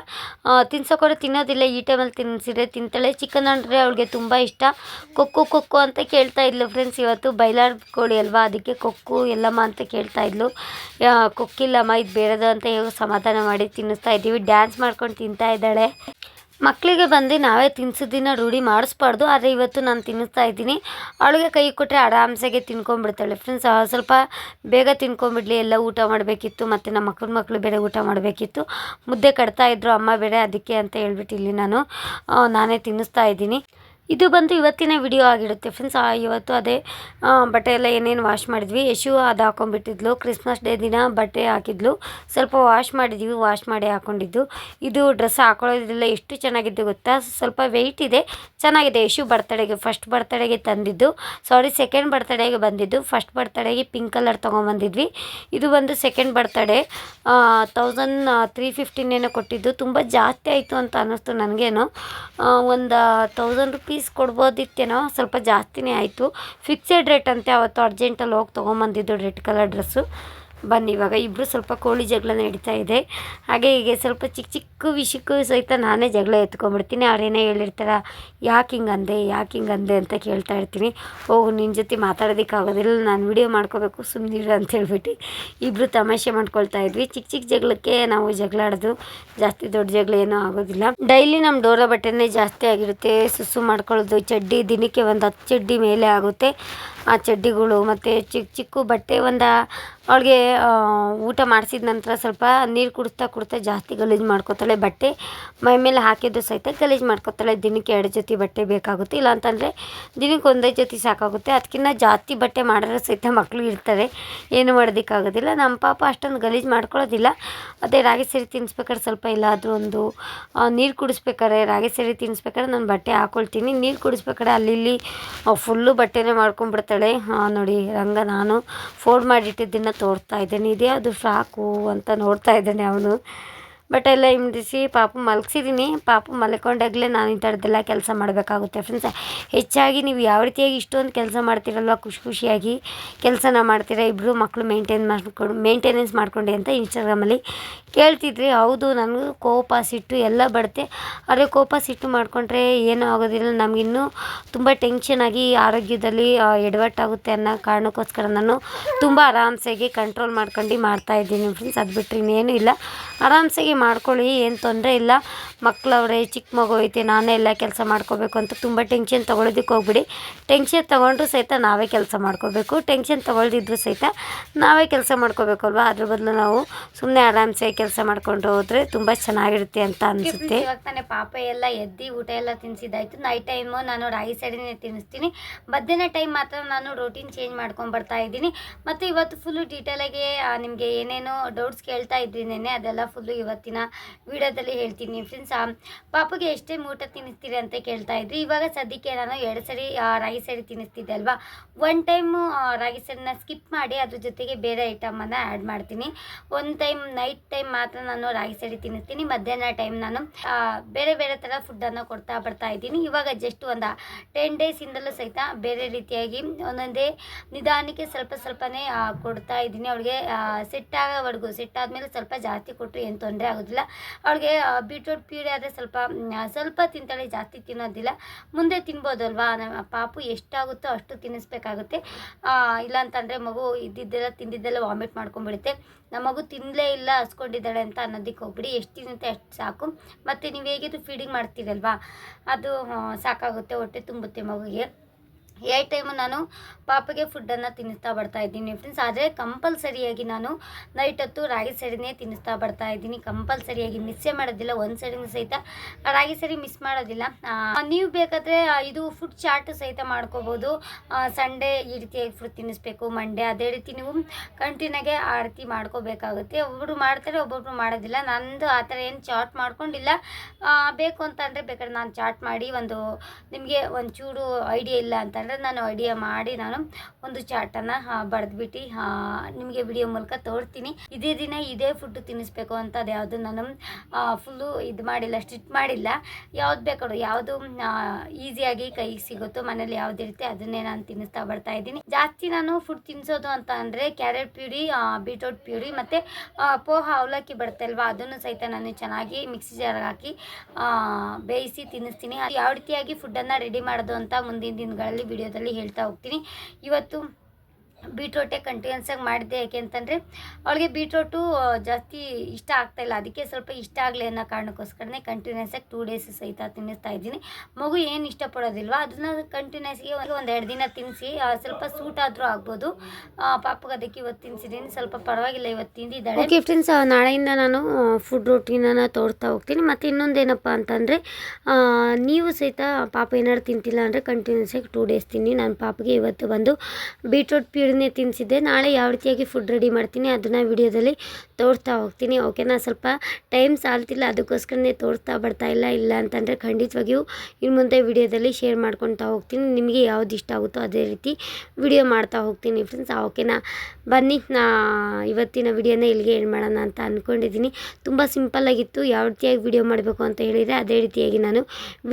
ತಿನ್ಸೋಕೊರೆ ತಿನ್ನೋದಿಲ್ಲ. ಈ ಟೈಮಲ್ಲಿ ತಿನ್ನಿಸಿದ್ರೆ ತಿಂತಾಳೆ. ಚಿಕನ್ ಅಂದರೆ ಅವಳಿಗೆ ತುಂಬ ಇಷ್ಟ. ಕೊಕ್ಕು ಕೊಕ್ಕು ಅಂತ ಕೇಳ್ತಾ ಇದ್ಲು ಫ್ರೆಂಡ್ಸ್ ಇವತ್ತು ಬೈಲಾರ್ ಕೋಳಿ ಅಲ್ವಾ? ಅದಕ್ಕೆ ಕೊಕ್ಕು, ಎಲ್ಲಮ್ಮ ಅಂತ ಕೇಳ್ತಾ ಇದ್ಲು. ಕೊಕ್ಕಿಲ್ಲಮ್ಮ, ಇದು ಬೇರೆದು ಅಂತ ಹೇಗೋ ಸಮಾಧಾನ ಮಾಡಿ ತಿನ್ನಿಸ್ತಾ ಇದ್ದೀವಿ. ಡ್ಯಾನ್ಸ್ ಮಾಡ್ಕೊಂಡು ತಿಂತಾ ಇದ್ದಾಳೆ. ಮಕ್ಕಳಿಗೆ ಬಂದು ನಾವೇ ತಿನ್ಸಿದ್ದನ್ನ ರೂಢಿ ಮಾಡಿಸ್ಬಾರ್ದು, ಆದರೆ ಇವತ್ತು ನಾನು ತಿನ್ನಿಸ್ತಾ ಇದ್ದೀನಿ. ಅವಳಿಗೆ ಕೈ ಕೊಟ್ಟರೆ ಆರಾಮ್ಸಾಗೆ ತಿನ್ಕೊಂಡ್ಬಿಡ್ತಾಳೆ. ಫ್ರೆಂಡ್ಸ್ ಸ್ವಲ್ಪ ಬೇಗ ತಿನ್ಕೊಂಡ್ಬಿಡ್ಲಿ, ಎಲ್ಲ ಊಟ ಮಾಡಬೇಕಿತ್ತು, ಮತ್ತು ನಮ್ಮ ಮಕ್ಕಳ ಮಕ್ಕಳು ಬೇರೆ ಊಟ ಮಾಡಬೇಕಿತ್ತು. ಮುದ್ದೆ ಕಟ್ತಾ ಅಮ್ಮ ಬೇರೆ ಅದಕ್ಕೆ ಅಂತ ಹೇಳ್ಬಿಟ್ಟು ಇಲ್ಲಿ ನಾನು ನಾನೇ ತಿನ್ನಿಸ್ತಾ ಇದ್ದೀನಿ. ಇದು ಬಂದು ಇವತ್ತಿನ ವಿಡಿಯೋ ಆಗಿರುತ್ತೆ ಫ್ರೆಂಡ್ಸ್ ಇವತ್ತು ಅದೇ ಬಟ್ಟೆ ಎಲ್ಲ ಏನೇನು ವಾಶ್ ಮಾಡಿದ್ವಿ. ಯಶು ಅದು ಹಾಕೊಂಡ್ಬಿಟ್ಟಿದ್ಲು. ಕ್ರಿಸ್ಮಸ್ ಡೇ ದಿನ ಬಟ್ಟೆ ಹಾಕಿದ್ಲು. ಸ್ವಲ್ಪ ವಾಶ್ ಮಾಡಿದ್ವಿ ವಾಶ್ ಮಾಡಿ ಹಾಕೊಂಡಿದ್ದು. ಇದು ಡ್ರೆಸ್ ಹಾಕೊಳ್ಳೋದಿಲ್ಲ ಎಷ್ಟು ಚೆನ್ನಾಗಿದ್ದು ಗೊತ್ತಾ? ಸ್ವಲ್ಪ ವೆಯ್ಟ್ ಇದೆ. ಚೆನ್ನಾಗಿದೆ. ಯಶು ಬರ್ತಡೆಗೆ ಫಸ್ಟ್ ಬರ್ತಡೆಗೆ ತಂದಿದ್ದು. ಸಾರಿ ಸೆಕೆಂಡ್ ಬರ್ತಡೆಗೆ ಬಂದಿದ್ದು. ಫಸ್ಟ್ ಬರ್ತಡೆಗೆ ಪಿಂಕ್ ಕಲರ್ ತೊಗೊಂಬಂದಿದ್ವಿ ಇದು ಬಂದು ಸೆಕೆಂಡ್ ಬರ್ತಡೇ ತೌಸಂಡ್ ತ್ರೀ ಫಿಫ್ಟಿನೇನೋ ಕೊಟ್ಟಿದ್ದು. ತುಂಬ ಜಾಸ್ತಿ ಆಯಿತು ಅಂತ ಅನ್ನಿಸ್ತು ನನಗೇನು. ಒಂದು ತೌಸಂಡ್ ರುಪೀಸ್ ಕೊಡ್ಬೋದಿತ್ತೇನೋ ಸ್ವಲ್ಪ ಜಾಸ್ತಿನೇ ಆಯಿತು. ಫಿಕ್ಸೆಡ್ ರೇಟ್ ಅಂತೆ ಅವತ್ತು ಅರ್ಜೆಂಟಲ್ಲಿ ಹೋಗಿ ತೊಗೊಂಬಂದಿದ್ದು ರೆಡ್ ಕಲರ್ ಡ್ರೆಸ್ಸು ಬನ್ನಿ, ಇವಾಗ ಇಬ್ಬರು ಸ್ವಲ್ಪ ಕೋಳಿ ಜಗಳ ನಡೀತಾ ಇದೆ. ಹಾಗೆ ಹೀಗೆ ಸ್ವಲ್ಪ ಚಿಕ್ಕ ಚಿಕ್ಕ ವಿಷಯಕ್ಕೂ ಸಹಿತ ನಾನೇ ಜಗಳ ಎತ್ಕೊಂಡ್ಬಿಡ್ತೀನಿ. ಅವ್ರೇನೇ ಹೇಳಿರ್ತಾರ, ಯಾಕೆ ಹಿಂಗೆ ಅಂದೆ, ಯಾಕೆ ಹಿಂಗೆ ಅಂದೆ ಅಂತ ಕೇಳ್ತಾ ಇರ್ತೀನಿ. ಹೋಗು ನಿನ್ನ ಜೊತೆ ಮಾತಾಡೋದಕ್ಕಾಗೋದಿಲ್ಲ ನಾನು ವಿಡಿಯೋ ಮಾಡ್ಕೋಬೇಕು ಸುಮ್ಮನಿರು ಅಂತ ಹೇಳ್ಬಿಟ್ಟು ಇಬ್ಬರು ತಮಾಷೆ ಮಾಡ್ಕೊಳ್ತಾ ಇದ್ವಿ. ಚಿಕ್ಕ ಚಿಕ್ಕ ಜಗಳಕ್ಕೆ ನಾವು ಜಗಳ ಆಡೋದು ಜಾಸ್ತಿ ದೊಡ್ಡ ಜಗಳ ಏನೂ ಆಗೋದಿಲ್ಲ. ಡೈಲಿ ನಮ್ಮ ಡೋರ ಬಟ್ಟೆನೇ ಜಾಸ್ತಿ ಆಗಿರುತ್ತೆ, ಸುಸು ಮಾಡ್ಕೊಳ್ಳೋದು, ಚಡ್ಡಿ ದಿನಕ್ಕೆ ಒಂದು ಹತ್ತು ಚಡ್ಡಿ ಮೇಲೆ ಆಗುತ್ತೆ. ಆ ಚಡ್ಡಿಗಳು ಮತ್ತು ಚಿಕ್ಕ ಚಿಕ್ಕ ಬಟ್ಟೆ ಒಂದು, ಅವಳಿಗೆ ಊಟ ಮಾಡಿಸಿದ ನಂತರ ಸ್ವಲ್ಪ ನೀರು ಕುಡಿಸ್ತಾ ಕುಡಿಸ್ತಾ ಜಾಸ್ತಿ ಗಲೀಜು ಮಾಡ್ಕೊತಾಳೆ ಬಟ್ಟೆ. ಮೈ ಮೇಲೆ ಹಾಕಿದ್ದು ಸಹಿತ ಗಲೀಜು ಮಾಡ್ಕೊತಾಳೆ. ದಿನಕ್ಕೆ ಎರಡು ಜೊತೆ ಬಟ್ಟೆ ಬೇಕಾಗುತ್ತೆ. ಇಲ್ಲ ಅಂತಂದರೆ ದಿನಕ್ಕೆ ಒಂದೇ ಜೊತೆ ಸಾಕಾಗುತ್ತೆ. ಅದಕ್ಕಿಂತ ಜಾಸ್ತಿ ಬಟ್ಟೆ ಮಾಡಿದ್ರೆ ಸಹಿತ ಮಕ್ಕಳು ಇರ್ತಾರೆ. ಏನು ಮಾಡೋದಕ್ಕಾಗೋದಿಲ್ಲ. ನಮ್ಮ ಪಾಪ ಅಷ್ಟೊಂದು ಗಲೀಜು ಮಾಡ್ಕೊಳ್ಳೋದಿಲ್ಲ. ಅದೇ ರಾಗಿ ಸರಿ ತಿನ್ನಿಸ್ಬೇಕಾದ್ರೆ ಸ್ವಲ್ಪ ಎಲ್ಲಾದರೂ ಒಂದು ನೀರು ಕುಡಿಸ್ಬೇಕಾದ್ರೆ ರಾಗಿ ಸರಿ ತಿನ್ನಿಸ್ಬೇಕಾದ್ರೆ ನಾನು ಬಟ್ಟೆ ಹಾಕ್ಕೊಳ್ತೀನಿ ನೀರು ಕುಡಿಸ್ಬೇಕಾದ್ರೆ ಅಲ್ಲಿ ಫುಲ್ಲು ಬಟ್ಟೆನೇ ಮಾಡ್ಕೊಂಡ್ಬಿಡ್ತಾಳೆ ಹಾಂ ನೋಡಿ, ರಂಗ ನಾನು ಫೋಲ್ಡ್ ಮಾಡಿಟ್ಟಿದ್ದನ್ನು ತೋರ್ತಾ ಇದ್ದೇನೆ. ಇದೇ ಅದು ಫ್ರಾಕು ಅಂತ ನೋಡ್ತಾ ಇದ್ದಾನೆ ಅವನು. ಬಟ್ ಎಲ್ಲ ಹಿಂಡಿಸಿ ಪಾಪು ಮಲಗಿಸಿದ್ದೀನಿ ಪಾಪು ಮಲ್ಕೊಂಡಾಗಲೇ ನಾನು ಈ ಥರದ್ದೆಲ್ಲ ಕೆಲಸ ಮಾಡಬೇಕಾಗುತ್ತೆ ಫ್ರೆಂಡ್ಸ್ ಹೆಚ್ಚಾಗಿ ನೀವು ಯಾವ ರೀತಿಯಾಗಿ ಇಷ್ಟೊಂದು ಕೆಲಸ ಮಾಡ್ತೀರಲ್ವ ಖುಷಿ ಖುಷಿಯಾಗಿ ಕೆಲಸನ ಮಾಡ್ತೀರಾ ಇಬ್ಬರು ಮಕ್ಕಳು ಮೇಂಟೈನ್ ಮಾಡ್ಕೊಂಡು ಮೇಂಟೆನೆನ್ಸ್ ಮಾಡ್ಕೊಂಡೆ ಅಂತ ಇನ್ಸ್ಟಾಗ್ರಾಮಲ್ಲಿ ಕೇಳ್ತಿದ್ರಿ. ಹೌದು, ನನಗೂ ಕೋಪ, ಸಿಟ್ಟು ಎಲ್ಲ ಬರುತ್ತೆ. ಆದರೆ ಕೋಪ, ಸಿಟ್ಟು ಮಾಡಿಕೊಂಡ್ರೆ ಏನೂ ಆಗೋದಿಲ್ಲ. ನಮಗಿನ್ನೂ ತುಂಬ ಟೆನ್ಷನ್ ಆಗಿ ಆರೋಗ್ಯದಲ್ಲಿ ಎಡವಟ್ಟಾಗುತ್ತೆ ಅನ್ನೋ ಕಾರಣಕ್ಕೋಸ್ಕರ ನಾನು ತುಂಬ ಆರಾಮ್ಸಾಗಿ ಕಂಟ್ರೋಲ್ ಮಾಡ್ಕೊಂಡು ಮಾಡ್ತಾಯಿದ್ದೀನಿ ಫ್ರೆಂಡ್ಸ್ ಅದು ಬಿಟ್ಟರೆ ಇನ್ನೇನು ಇಲ್ಲ. ಆರಾಮ್ಸಾಗಿ ಮಾಡ್ಕೊಳ್ಳಿ, ಏನು ತೊಂದರೆ ಇಲ್ಲ. ಮಕ್ಕಳವ್ರೆ ಚಿಕ್ಕ ಮಗು ಐತೆ, ನಾನೇ ಎಲ್ಲ ಕೆಲಸ ಮಾಡ್ಕೋಬೇಕು ಅಂತ ತುಂಬ ಟೆನ್ಷನ್ ತೊಗೊಳೋದಕ್ಕೆ ಹೋಗ್ಬಿಡಿ. ಟೆನ್ಷನ್ ತೊಗೊಂಡ್ರು ಸಹಿತ ನಾವೇ ಕೆಲಸ ಮಾಡ್ಕೋಬೇಕು. ಟೆನ್ಷನ್ ತೊಗೊಳ್ದಿದ್ರು ಸಹಿತ ನಾವೇ ಕೆಲಸ ಮಾಡ್ಕೋಬೇಕು ಅಲ್ವಾ ಅದ್ರ ಬದಲು ನಾವು ಸುಮ್ಮನೆ ಆರಾಮ್ಸೆ ಕೆಲಸ ಮಾಡ್ಕೊಂಡು ಹೋದರೆ ತುಂಬ ಚೆನ್ನಾಗಿರುತ್ತೆ ಅಂತ ಅನಿಸುತ್ತೆ. ತಾನೇ ಪಾಪ ಎಲ್ಲ ಎದ್ದು ಊಟ ಎಲ್ಲ ತಿನ್ಸಿದ್ದಾಯ್ತು. ನೈಟ್ ಟೈಮು ನಾನು ರಾಗಿ ಸೈಡಿನೇ ತಿನ್ನಿಸ್ತೀನಿ. ಮಧ್ಯಾಹ್ನ ಟೈಮ್ ಮಾತ್ರ ನಾನು ರೋಟೀನ್ ಚೇಂಜ್ ಮಾಡ್ಕೊಂಡು ಬರ್ತಾ ಇದ್ದೀನಿ. ಮತ್ತು ಇವತ್ತು ಫುಲ್ಲು ಡೀಟೇಲಾಗಿ ನಿಮಗೆ ಏನೇನೋ ಡೌಟ್ಸ್ ಕೇಳ್ತಾ ಇದ್ದೀನಿ ಅದೆಲ್ಲ ಫುಲ್ಲು ಇವತ್ತಿನ ವಿಡಿಯೋದಲ್ಲಿ ಹೇಳ್ತೀನಿ ಫ್ರೆಂಡ್ಸ್ ಪಾಪುಗೆ ಎಷ್ಟೇ ಮೂಟ ತಿನ್ನಿಸ್ತೀರಿ ಅಂತ ಕೇಳ್ತಾ ಇದ್ರಿ. ಇವಾಗ ಸದ್ಯಕ್ಕೆ ನಾನು ಎರಡು ಸರಿ ರಾಗಿ ಸರಿ ತಿನ್ನಿಸ್ತಿದ್ದೆ ಅಲ್ವಾ? ಒನ್ ಟೈಮು ರಾಗಿ ಸರಿನ ಸ್ಕಿಪ್ ಮಾಡಿ ಅದ್ರ ಜೊತೆಗೆ ಬೇರೆ ಐಟಮನ್ನು ಆ್ಯಡ್ ಮಾಡ್ತೀನಿ. ಒಂದು ಟೈಮ್ ನೈಟ್ ಟೈಮ್ ಮಾತ್ರ ನಾನು ರಾಗಿ ಸರಿ ತಿನ್ನಿಸ್ತೀನಿ. ಮಧ್ಯಾಹ್ನ ಟೈಮ್ ನಾನು ಬೇರೆ ಬೇರೆ ಥರ ಫುಡ್ಡನ್ನು ಕೊಡ್ತಾ ಬರ್ತಾ ಇದ್ದೀನಿ. ಇವಾಗ ಜಸ್ಟ್ ಒಂದು ಟೆನ್ ಡೇಸಿಂದಲೂ ಸಹಿತ ಬೇರೆ ರೀತಿಯಾಗಿ ಒಂದೊಂದೇ ನಿಧಾನಕ್ಕೆ ಸ್ವಲ್ಪ ಸ್ವಲ್ಪನೇ ಕೊಡ್ತಾ ಇದ್ದೀನಿ. ಅವಳಿಗೆ ಸೆಟ್ ಆಗೋವರೆಗೂ ಸೆಟ್ ಆದಮೇಲೆ ಸ್ವಲ್ಪ ಜಾಸ್ತಿ ಕೊಟ್ಟರು ಏನು ತೊಂದರೆ ಆಗೋದಿಲ್ಲ. ಅವಳಿಗೆ ಬೀಟ್ರೂಟ್ ಪ್ಯೂರಿ ಆದರೆ ಸ್ವಲ್ಪ ಸ್ವಲ್ಪ ತಿಂತಾಳೆ, ಜಾಸ್ತಿ ತಿನ್ನೋದಿಲ್ಲ. ಮುಂದೆ ತಿನ್ಬೋದಲ್ವಾ? ನಮ್ಮ ಪಾಪು ಎಷ್ಟಾಗುತ್ತೋ ಅಷ್ಟು ತಿನ್ನಿಸ್ಬೇಕಾಗುತ್ತೆ. ಇಲ್ಲಾಂತಂದರೆ ಮಗು ಇದ್ದಿದ್ದೆಲ್ಲ, ತಿಂದಿದ್ದೆಲ್ಲ ವಾಮಿಟ್ ಮಾಡ್ಕೊಂಡ್ಬಿಡುತ್ತೆ. ನಮ್ಮ ಮಗು ತಿನ್ನಲೇ ಇಲ್ಲ ಹಸ್ಕೊಂಡಿದ್ದಾಳೆ ಅಂತ ಅನ್ನೋದಕ್ಕೆ ಹೋಗ್ಬಿಡಿ. ಎಷ್ಟು ತಿನ್ನುತ್ತೆ ಅಷ್ಟು ಸಾಕು. ಮತ್ತು ನೀವು ಹೇಗಿದ್ರು ಫೀಡಿಂಗ್ ಮಾಡ್ತೀರಲ್ವಾ? ಅದು ಸಾಕಾಗುತ್ತೆ, ಹೊಟ್ಟೆ ತುಂಬುತ್ತೆ ಮಗುಗೆ. ಏಟ್ ಟೈಮು ನಾನು ಪಾಪಗೆ ಫುಡ್ಡನ್ನು ತಿನ್ನಿಸ್ತಾ ಬರ್ತಾ ಇದ್ದೀನಿ ಫ್ರೆಂಡ್ಸ್ ಆದರೆ ಕಂಪಲ್ಸರಿಯಾಗಿ ನಾನು ನೈಟ್ ಹೊತ್ತು ರಾಗಿ ಸರಿನೇ ತಿನ್ನಿಸ್ತಾ ಬರ್ತಾ ಇದ್ದೀನಿ. ಕಂಪಲ್ಸರಿಯಾಗಿ ಮಿಸ್ಸೇ ಮಾಡೋದಿಲ್ಲ. ಒಂದು ಸರಿನೂ ಸಹಿತ ರಾಗಿ ಸರಿ ಮಿಸ್ ಮಾಡೋದಿಲ್ಲ. ನೀವು ಬೇಕಾದರೆ ಇದು ಫುಡ್ ಚಾರ್ಟ್ ಸಹಿತ ಮಾಡ್ಕೋಬೋದು. ಸಂಡೇ ಈ ರೀತಿಯಾಗಿ ಫುಡ್ ತಿನ್ನಿಸ್ಬೇಕು. ಮಂಡೇ ಅದೇ ರೀತಿ ನೀವು ಕಂಟಿನ್ಯೂಗೆ ಆ ರೀತಿ ಮಾಡ್ಕೋಬೇಕಾಗುತ್ತೆ. ಒಬ್ಬರು ಮಾಡ್ತಾರೆ, ಒಬ್ಬೊಬ್ರು ಮಾಡೋದಿಲ್ಲ. ನಂದು ಆ ಥರ ಏನು ಚಾರ್ಟ್ ಮಾಡ್ಕೊಂಡಿಲ್ಲ. ಬೇಕು ಅಂತಂದರೆ ಬೇಕಾದ್ರೆ ನಾನು ಚಾರ್ಟ್ ಮಾಡಿ ಒಂದು ನಿಮಗೆ ಒಂದು ಚೂರು ಐಡಿಯಾ ಇಲ್ಲ ಅಂತಂದರೆ ನಾನು ಐಡಿಯಾ ಮಾಡಿ ನಾನು ಒಂದು ಚಾಟನ್ನು ಬರೆದ್ಬಿಟ್ಟು ನಿಮಗೆ ವಿಡಿಯೋ ಮೂಲಕ ತೋರ್ತೀನಿ. ಇದೇ ದಿನ ಇದೇ ಫುಡ್ ತಿನ್ನಿಸ್ಬೇಕು ಅಂತ ಅದು ಯಾವುದು ನಾನು ಫುಲ್ಲು ಇದು ಮಾಡಿಲ್ಲ ಸ್ಟಿಚ್ ಮಾಡಿಲ್ಲ. ಯಾವ್ದು ಬೇಕಾದ್ರು, ಯಾವುದು ಈಸಿಯಾಗಿ ಕೈಗೆ ಸಿಗುತ್ತೋ, ಮನೇಲಿ ಯಾವ್ದು ಇರುತ್ತೆ ಅದನ್ನೇ ನಾನು ತಿನ್ನಿಸ್ತಾ ಬರ್ತಾ ಇದ್ದೀನಿ. ಜಾಸ್ತಿ ನಾನು ಫುಡ್ ತಿನ್ನಿಸೋದು ಅಂತ ಅಂದರೆ ಕ್ಯಾರೆಟ್ ಪ್ಯೂರಿ ಬೀಟ್ರೋಟ್ ಪ್ಯೂರಿ ಮತ್ತು ಪೋಹ ಅವಲಕ್ಕಿ ಬರುತ್ತೆ ಅಲ್ವಾ ಅದನ್ನು ಸಹಿತ ನಾನು ಚೆನ್ನಾಗಿ ಮಿಕ್ಸಿ ಜಾರ್ಗೆ ಹಾಕಿ ಬೇಯಿಸಿ ತಿನ್ನಿಸ್ತೀನಿ ಯಾವ ರೀತಿಯಾಗಿ ಫುಡ್ಡನ್ನು ರೆಡಿ ಮಾಡೋದು ಅಂತ ಮುಂದಿನ ದಿನಗಳಲ್ಲಿ ವಿಡಿಯೋದಲ್ಲಿ ಹೇಳ್ತಾ ಹೋಗ್ತೀನಿ. ಇವತ್ತು ಬೀಟ್ರೋಟೇ ಕಂಟಿನ್ಯೂಸ್ ಆಗಿ ಮಾಡಿದ್ದೆ ಯಾಕೆ ಅಂತಂದರೆ, ಅವಳಿಗೆ ಬೀಟ್ರೋಟು ಜಾಸ್ತಿ ಇಷ್ಟ ಆಗ್ತಾಯಿಲ್ಲ ಅದಕ್ಕೆ ಸ್ವಲ್ಪ ಇಷ್ಟ ಆಗಲಿ ಅನ್ನೋ ಕಾರಣಕ್ಕೋಸ್ಕರನೇ ಕಂಟಿನ್ಯೂಸ್ ಆಗಿ ಟೂ ಡೇಸ್ ಸಹಿತ ತಿನ್ನಿಸ್ತಾ ಇದ್ದೀನಿ. ಮಗು ಏನು ಇಷ್ಟಪಡೋದಿಲ್ವ ಅದನ್ನ ಕಂಟಿನ್ಯೂಸ್ಗೆ ಒಂದು ಎರಡು ದಿನ ತಿನ್ನಿಸಿ ಸ್ವಲ್ಪ ಸೂಟ್ ಆದರೂ ಆಗ್ಬೋದು. ಪಾಪಗೆ ಅದಕ್ಕೆ ಇವತ್ತು ತಿನ್ಸಿದ್ದೀನಿ ಸ್ವಲ್ಪ ಪರವಾಗಿಲ್ಲ, ಇವತ್ತು ತಿಂದಿದ್ದಾಳೆ. ಓಕೆ ಫ್ರೆಂಡ್ಸ್ ನಾಳೆಯಿಂದ ನಾನು ಫುಡ್ ರೊಟೀನನ್ನು ತೋರ್ತಾ ಹೋಗ್ತೀನಿ. ಮತ್ತು ಇನ್ನೊಂದೇನಪ್ಪ ಅಂತಂದರೆ ನೀವು ಸಹಿತ ಪಾಪ ಏನಾದ್ರು ತಿಂತಿಲ್ಲ ಅಂದರೆ ಕಂಟಿನ್ಯೂಸ್ ಆಗಿ ಟೂ ಡೇಸ್ ತಿನ್ನಿ. ನಾನು ಪಾಪಗೆ ಇವತ್ತು ಬಂದು ಬೀಟ್ರೂಟ್ ಪ್ಯೂರಿನೇ ತಿನ್ನಿಸಿದ್ದೆ ನಾಳೆ ಯಾವ ರೀತಿಯಾಗಿ ಫುಡ್ ರೆಡಿ ಮಾಡ್ತೀನಿ ಅದನ್ನು ವಿಡಿಯೋದಲ್ಲಿ ತೋರಿಸ್ತಾ ಹೋಗ್ತೀನಿ ಓಕೆನಾ ಸ್ವಲ್ಪ ಟೈಮ್ ಸಾಲ್ತಿಲ್ಲ, ಅದಕ್ಕೋಸ್ಕರನೇ ತೋರಿಸ್ತಾ ಬರ್ತಾ ಇಲ್ಲ ಇಲ್ಲ ಅಂತಂದರೆ ಖಂಡಿತವಾಗಿಯೂ ಇನ್ನು ಮುಂದೆ ವಿಡಿಯೋದಲ್ಲಿ ಶೇರ್ ಮಾಡ್ಕೊತಾ ಹೋಗ್ತೀನಿ, ನಿಮಗೆ ಯಾವ್ದು ಇಷ್ಟ ಆಗುತ್ತೋ ಅದೇ ರೀತಿ ವಿಡಿಯೋ ಮಾಡ್ತಾ ಹೋಗ್ತೀನಿ ಫ್ರೆಂಡ್ಸ್ ಓಕೆನಾ ಬನ್ನಿ, ನಾ ಇವತ್ತಿನ ವಿಡಿಯೋನ ಇಲ್ಲಿಗೆ ಏನು ಮಾಡೋಣ ಅಂತ ಅಂದ್ಕೊಂಡಿದ್ದೀನಿ ತುಂಬ ಸಿಂಪಲ್ಲಾಗಿತ್ತು ಯಾವ ರೀತಿಯಾಗಿ ವಿಡಿಯೋ ಮಾಡಬೇಕು ಅಂತ ಹೇಳಿದರೆ ಅದೇ ರೀತಿಯಾಗಿ ನಾನು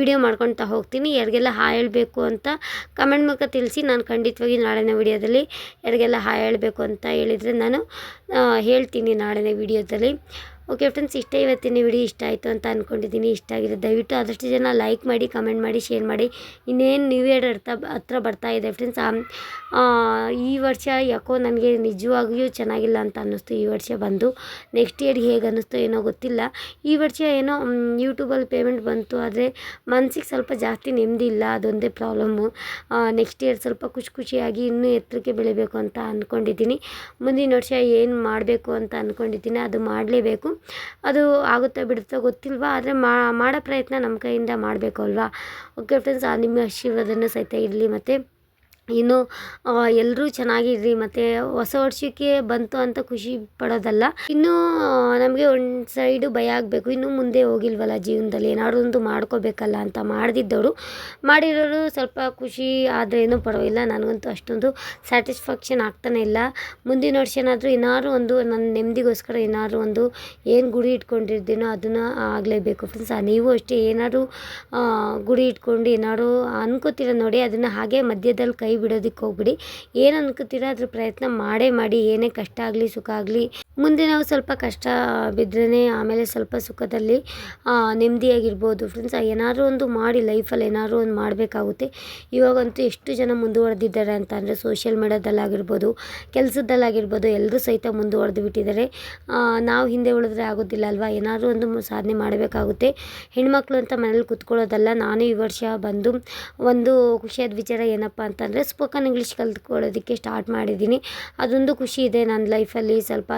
ವಿಡಿಯೋ ಮಾಡ್ಕೊತಾ ಹೋಗ್ತೀನಿ. ಯಾರಿಗೆಲ್ಲ ಹಾ ಹೇಳಬೇಕು ಅಂತ ಕಮೆಂಟ್ ಮೂಲಕ ತಿಳಿಸಿ, ನಾನು ಖಂಡಿತವಾಗಿ ನಾಳೆನ ವಿಡಿಯೋದಲ್ಲಿ ಯಾರಿಗೆಲ್ಲ ಹಾ ಹೇಳಬೇಕು ಅಂತ ಹೇಳಿದರೆ ನಾನು ಹೇಳ್ತೀನಿ ಹೇಳ್ತೀನಿ ನಾಳಿನ ವಿಡಿಯೋದಲ್ಲಿ ಓಕೆ ಫ್ರೆಂಡ್ಸ್ ಇಷ್ಟೇ ಇವತ್ತಿನ ವಿಡಿಯೋ ಇಷ್ಟ ಆಯಿತು ಅಂತ ಅಂದ್ಕೊಂಡಿದ್ದೀನಿ ಇಷ್ಟ ಆಗಿದೆ ದಯವಿಟ್ಟು ಆದಷ್ಟು ಜನ ಲೈಕ್ ಮಾಡಿ ಕಮೆಂಟ್ ಮಾಡಿ ಶೇರ್ ಮಾಡಿ. ಇನ್ನೇನು ನ್ಯೂ ಇಯರ್ ಹತ್ರ ಹತ್ರ ಬರ್ತಾ ಇದೆ ಫ್ರೆಂಡ್ಸ್ ಈ ವರ್ಷ ಯಾಕೋ ನನಗೆ ನಿಜವಾಗಿಯೂ ಚೆನ್ನಾಗಿಲ್ಲ ಅಂತ ಅನ್ನಿಸ್ತು ಈ ವರ್ಷ ಬಂದು. ನೆಕ್ಸ್ಟ್ ಇಯರ್ ಹೇಗೆ ಅನ್ನಿಸ್ತು ಏನೋ ಗೊತ್ತಿಲ್ಲ. ಈ ವರ್ಷ ಏನೋ ಯೂಟ್ಯೂಬಲ್ಲಿ ಪೇಮೆಂಟ್ ಬಂತು, ಆದರೆ ಮನಸ್ಸಿಗೆ ಸ್ವಲ್ಪ ಜಾಸ್ತಿ ನೆಮ್ಮದಿ ಇಲ್ಲ, ಅದೊಂದೇ ಪ್ರಾಬ್ಲಮ್ಮು ನೆಕ್ಸ್ಟ್ ಇಯರ್ ಸ್ವಲ್ಪ ಖುಷಿ ಖುಷಿಯಾಗಿ ಇನ್ನೂ ಎತ್ತರಕ್ಕೆ ಬೆಳಿಬೇಕು ಅಂತ ಅಂದ್ಕೊಂಡಿದ್ದೀನಿ ಮುಂದಿನ ವರ್ಷ ಏನು ಮಾಡಬೇಕು ಅಂತ ಅಂದ್ಕೊಂಡಿದ್ದೀನಿ ಅದು ಮಾಡಲೇಬೇಕು. ಅದು ಆಗುತ್ತಾ ಬಿಡುತ್ತಾ ಗೊತ್ತಿಲ್ವ? ಆದರೆ ಮಾಡೋ ಪ್ರಯತ್ನ ನಮ್ಮ ಕೈಯಿಂದ ಮಾಡಬೇಕು ಅಲ್ವಾ? ಓಕೆ ಫ್ರೆಂಡ್ಸ್ ನಿಮ್ಮ ಆಶೀರ್ವಾದನೂ ಸಹಿತ ಇರಲಿ ಮತ್ತು. ಇನ್ನು ಎಲ್ಲರೂ ಚೆನ್ನಾಗಿರ್ರಿ, ಮತ್ತು ಹೊಸ ವರ್ಷಕ್ಕೆ ಬಂತು ಅಂತ ಖುಷಿ ಪಡೋದಲ್ಲ. ಇನ್ನೂ ನಮಗೆ ಒಂದು ಸೈಡು ಭಯ ಆಗಬೇಕು. ಇನ್ನೂ ಮುಂದೆ ಹೋಗಿಲ್ವಲ್ಲ ಜೀವನದಲ್ಲಿ? ಏನಾದರೂ ಒಂದು ಮಾಡ್ಕೋಬೇಕಲ್ಲ ಅಂತ ಮಾಡದಿದ್ದವರು. ಮಾಡಿರೋರು ಸ್ವಲ್ಪ ಖುಷಿ ಆದರೆ ಏನೂ ಪರವಾಗಿಲ್ಲ. ನನಗಂತೂ ಅಷ್ಟೊಂದು ಸ್ಯಾಟಿಸ್ಫ್ಯಾಕ್ಷನ್ ಆಗ್ತಾನೆ ಇಲ್ಲ. ಮುಂದಿನ ವರ್ಷ ಏನಾದರೂ ಏನಾದರೂ ಒಂದು ನನ್ನ ನೆಮ್ಮದಿಗೋಸ್ಕರ ಏನಾದರೂ ಒಂದು ಏನು ಗುಡಿ ಇಟ್ಕೊಂಡಿರ್ತೀನೋ ಅದನ್ನು ಆಗಲೇಬೇಕು ಫ್ರೆಂಡ್ಸ್ ನೀವು ಅಷ್ಟೇ ಏನಾದರೂ ಗುಡಿ ಇಟ್ಕೊಂಡು ಏನಾದ್ರು ಅನ್ಕೋತೀರ ನೋಡಿ, ಅದನ್ನು ಹಾಗೆ ಮಧ್ಯದಲ್ಲಿ ಕೈ ಬಿಡೋದಕ್ಕೆ ಹೋಗ್ಬಿಡಿ. ಏನು ಅನ್ಕೋತೀರಾ ಅದ್ರ ಪ್ರಯತ್ನ ಮಾಡೇ ಮಾಡಿ. ಏನೇ ಕಷ್ಟ ಆಗಲಿ, ಸುಖ ಆಗಲಿ, ಮುಂದೆ ನಾವು ಸ್ವಲ್ಪ ಕಷ್ಟ ಬಿದ್ರೇ ಆಮೇಲೆ ಸ್ವಲ್ಪ ಸುಖದಲ್ಲಿ ನೆಮ್ಮದಿಯಾಗಿರ್ಬೋದು. ಫ್ರೆಂಡ್ಸ್ ಏನಾದರೂ ಒಂದು ಮಾಡಿ, ಲೈಫಲ್ಲಿ ಏನಾದರೂ ಒಂದು ಮಾಡಬೇಕಾಗುತ್ತೆ. ಇವಾಗಂತೂ ಎಷ್ಟು ಜನ ಮುಂದುವರೆದಿದ್ದಾರೆ ಅಂತ ಅಂದರೆ ಸೋಷಿಯಲ್ ಮೀಡ್ಯಾದಲ್ಲಾಗಿರ್ಬೋದು ಕೆಲಸದಲ್ಲಾಗಿರ್ಬೋದು ಎಲ್ಲರೂ ಸಹಿತ ಮುಂದುವರೆದು ಬಿಟ್ಟಿದ್ದಾರೆ. ನಾವು ಹಿಂದೆ ಉಳಿದ್ರೆ ಆಗೋದಿಲ್ಲ ಅಲ್ವಾ? ಏನಾದರೂ ಒಂದು ಸಾಧನೆ ಮಾಡಬೇಕಾಗುತ್ತೆ. ಹೆಣ್ಮಕ್ಳು ಅಂತ ಮನೇಲಿ ಕೂತ್ಕೊಳ್ಳೋದಲ್ಲ, ನಾನು ಈ ವರ್ಷ ಬಂದು ಒಂದು ಖುಷಿಯಾದ ವಿಚಾರ ಏನಪ್ಪ ಅಂತಂದರೆ ಸ್ಪೋಕನ್ ಇಂಗ್ಲೀಷ್ ಕಲ್ತ್ಕೊಳ್ಳೋದಕ್ಕೆ ಸ್ಟಾರ್ಟ್ ಮಾಡಿದ್ದೀನಿ. ಅದೊಂದು ಖುಷಿ ಇದೆ ನನ್ನ ಲೈಫಲ್ಲಿ ಸ್ವಲ್ಪ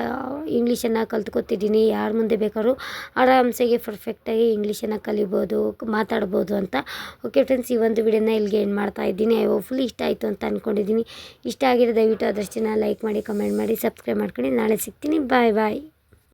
ಇಂಗ್ಲೀಷನ್ನು ಕಲ್ತ್ಕೊತಿದ್ದೀನಿ. ಯಾರ ಮುಂದೆ ಬೇಕಾದ್ರೂ ಆರಾಮ್ಸೆಗೆ ಪರ್ಫೆಕ್ಟಾಗಿ ಇಂಗ್ಲೀಷನ್ನು ಕಲಿಬೋದು, ಮಾತಾಡ್ಬೋದು ಅಂತ. ಓಕೆ ಫ್ರೆಂಡ್ಸ್ ಈ ಒಂದು ವಿಡಿಯೋನ ಇಲ್ಲಿಗೆ ಏನು ಮಾಡ್ತಾ ಇದ್ದೀನಿ. ಫುಲ್ ಇಷ್ಟ ಆಯಿತು ಅಂತ ಅಂದ್ಕೊಂಡಿದ್ದೀನಿ ಇಷ್ಟ ಆಗಿರೋ ದಯವಿಟ್ಟು ಆದಷ್ಟು ಲೈಕ್ ಮಾಡಿ ಕಮೆಂಟ್ ಮಾಡಿ ಸಬ್ಸ್ಕ್ರೈಬ್ ಮಾಡ್ಕೊಂಡು ನಾಳೆ ಸಿಗ್ತೀನಿ. ಬಾಯ್ ಬಾಯ್